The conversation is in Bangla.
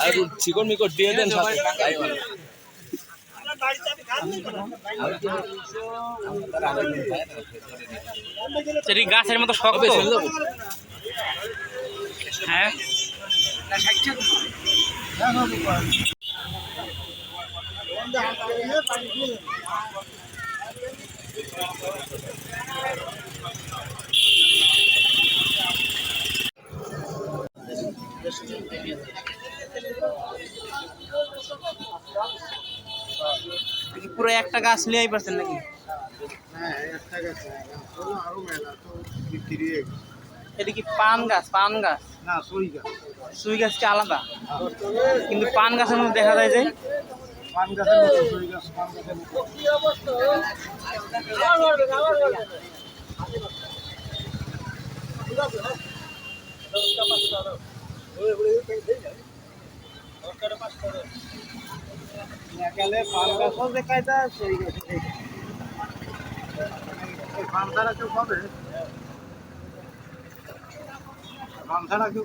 আর চিকন মিকর দিয়ে দেন সাথে। সেটি গাছের মতো শক্ত। হ্যাঁ। পুরো একটা গাছ নিয়েই পারছেন নাকি? হ্যাঁ হয়ে। এটা কি পান গাছ? পান গাছ? না সই গাছ। সুই গাছ কি আলাদা কিন্তু পান গাছের মধ্যে দেখা যায় যে পান গাছের মতো সই গাছ পান গাছের মতো গেলে পান গাছও দেখায় দেয় সই এই পান ছাড়া কেউ পাবে পান ছাড়া কেউ